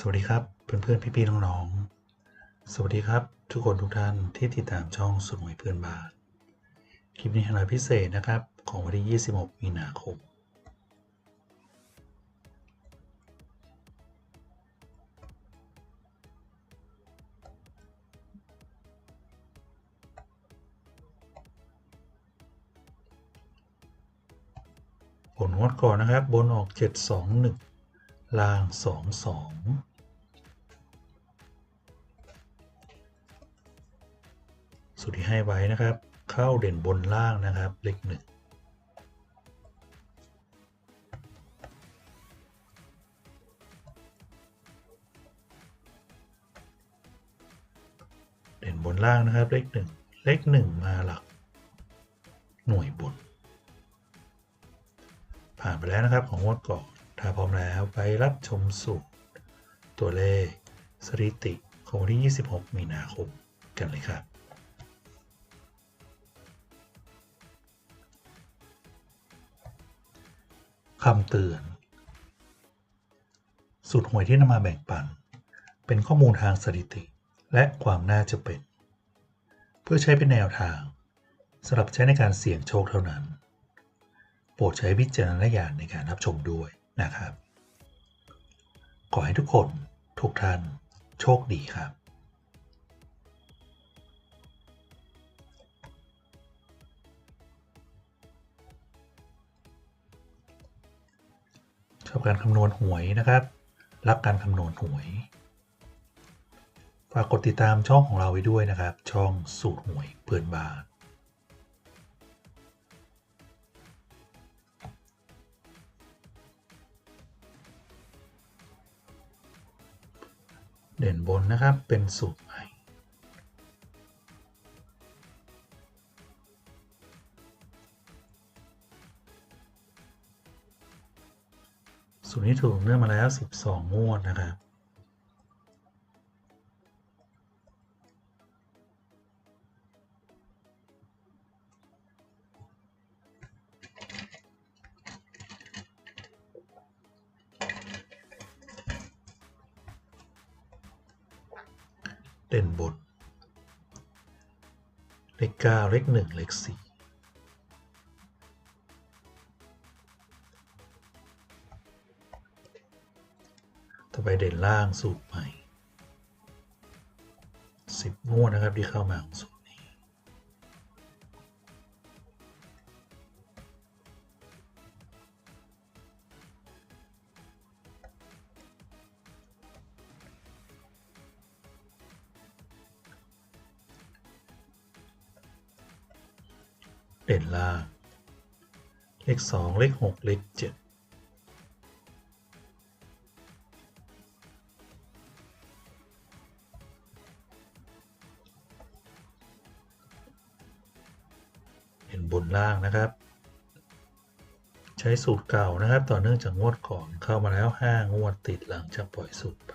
สวัสดีครับเพื่อนๆพี่ๆน้องๆ สวัสดีครับ ทุกคนทุกท่านที่ติดตามช่องสุดหวยเพื่อนบานคลิปนี้ขนาดพิเศษนะครับ ของวันที่ 26 มีนาคม ผลงวดก่อนนะครับ บนออก 721 ล่าง22สุดที่ให้ไว้นะครับ เข้าเด่นบนล่างนะครับ เลขหนึ่งเด่นบนล่างนะครับ เลขหนึ่งเลขหนึ่งมาหลัก หน่วยบน ผ่านไปแล้วนะครับของงวดก่อน ถ้าพร้อมแล้วไปรับชมสูตรตัวเลขสถิติของวันที่ 26 มีนาคมกันเลยครับ คำเตือน สูตรหวยที่นำมาแบ่งปัน เป็นข้อมูลทางสถิติและความน่าจะเป็น เพื่อใช้เป็นแนวทางสำหรับใช้ในการเสี่ยงโชคเท่านั้น โปรดใช้วิจารณญาณในการรับชมด้วย นะครับ ขอให้ทุกคนทุกท่านโชคดีครับชอบการคำนวณหวยนะครับ รักการคำนวณหวย ฝากกดติดตามช่องของเราไว้ด้วยนะครับ ช่องสูตรหวยเพื่อนบ้าน เด่นบนนะครับเป็นสูตรใหม่สูตรนี้ถูกเนื่องมาแล้ว 12 งวดนะครับ เด่นบนเลข9เลข1เลข4ต่อไปเด่นล่างสูตรใหม่ 10งวดนะครับที่เข้ามาของสูตร เด่นล่าง เลข 2 เลข 6 เลข7เห็นบนล่างนะครับ ใช้สูตรเก่านะครับ ต่อเนื่องจากงวดก่อนเข้ามาแล้ว 5 งวดติดหลังจากปล่อยสูตร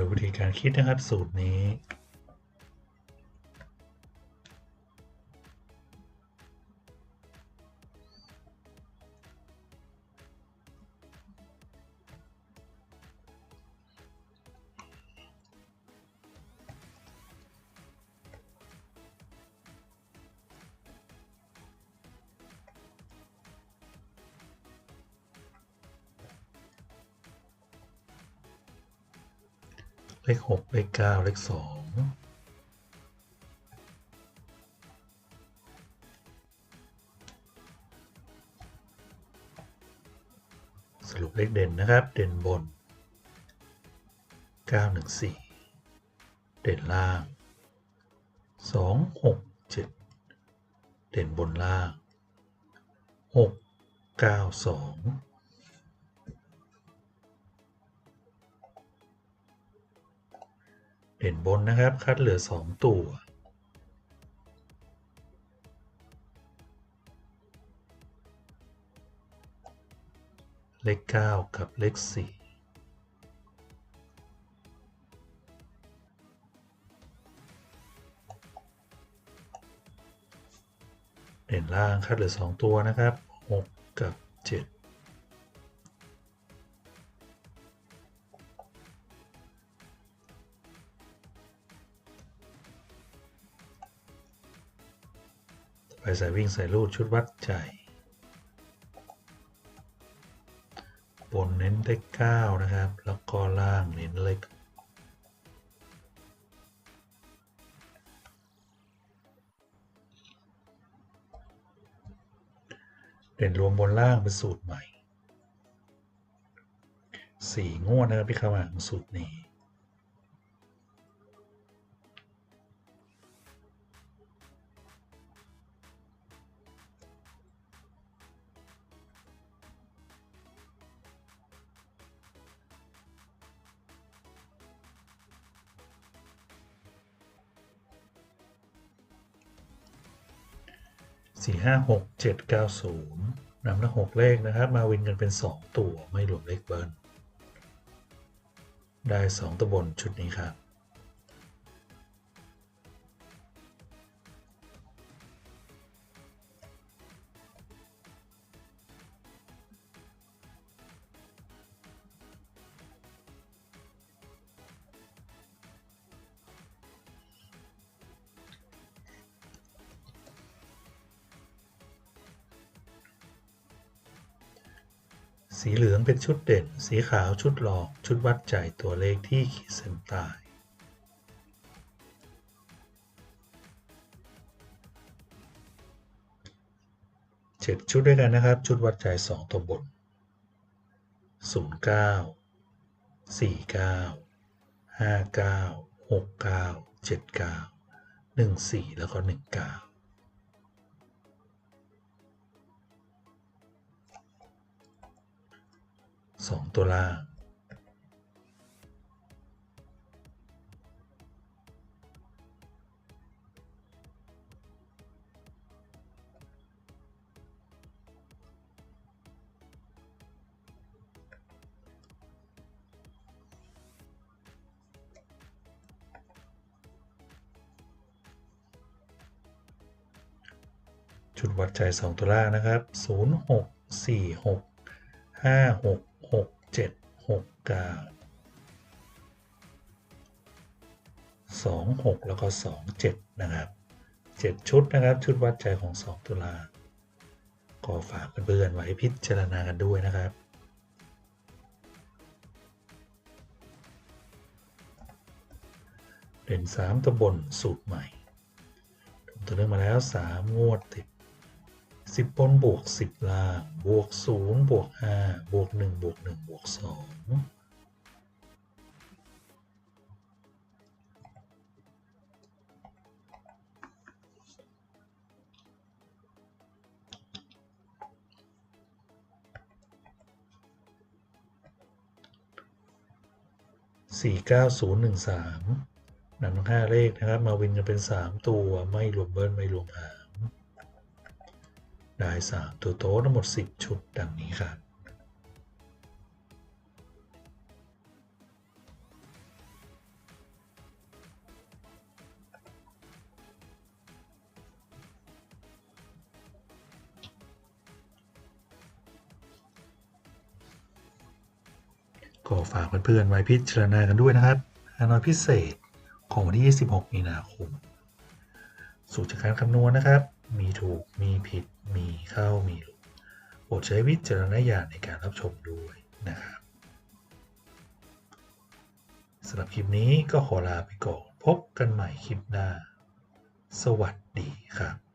ไปมาดูวิธีการคิดนะครับสูตรนี้ เลขหกเลขเก้าเลขสองสรุปเลขเด่นนะครับ เด่นบน 914 เด่นล่าง 267 เด่นบนล่าง 692 เด่นบนนะครับคัดเหลือ 2 ตัว เลข 9 กับเลข 4เด่นล่างคัดเหลือ 2 ตัวนะครับ 6 กับ 7 ใสายวิ่งใส่ยลูดชุดวัดใจบนเน้นเลขเก้านะครับ แล้วก็ล่างเน้นเลขเด่นรวมบนล่างเป็นสูตรใหม่สี่งวดนะครับที่ข้ามางสูตรนี้ สี่ห้าหกเจ็ดเก้าศูนย์นำละหกเลขนะครับ มาวินกันเป็นสองตัวไม่รวมเลขเบิร์นได้สองตัวบนชุดนี้ครับ สีเหลืองเป็นชุดเด่น สีขาวชุดหลอก ชุดวัดใจตัวเลขที่ขีดเส้นใต้เจ็ดชุดด้วยกันนะครับ ชุดวัดใจสองตัวบนศูนย์เก้าสี่เก้าห้าเก้าหกเก้าเจ็ดเก้าหนึ่งสี่แล้วก็หนึ่งเก้า สองตัวล่างจุดวัดใจสองตัวล่างนะครับ 0 6 4 6 5 6 6 7 6 9 2 6แล้วก็2 7นะครับ7ชุดนะครับ ชุดวัดใจของ2ตุลา ก็ฝากเพื่อนๆไว้พิจารณากันด้วยนะครับเด่น3ตัวบนสูตรใหม่ผมตัวเลือกมาแล้ว 3 งวดติด 10บนบวก 10 ล่าง บวก 0 บวก 5 บวก 1 บวก 1 บวก2สี่เก้าศูนย์หนึ่งสามนำทั้งห้าเลขนะครับ มาวินกันเป็นสามตัวไม่รวมเบิ้ลไม่รวมหา ได้สามตัวโต๊ะทั้งหมดสิบชุดดังนี้ครับก็ฝากเพื่อนๆไว้พิจารณากันด้วยนะครับฮานอยพิเศษของวันที่ 26 มีนาคม สูตรจากการคำนวณนะครับ มีถูก มีผิด มีเข้า มีหลุดโปรดใช้วิจารณญาณในการรับชมด้วยนะครับสำหรับคลิปนี้ก็ขอลาไปก่อน พบกันใหม่คลิปหน้า สวัสดีครับ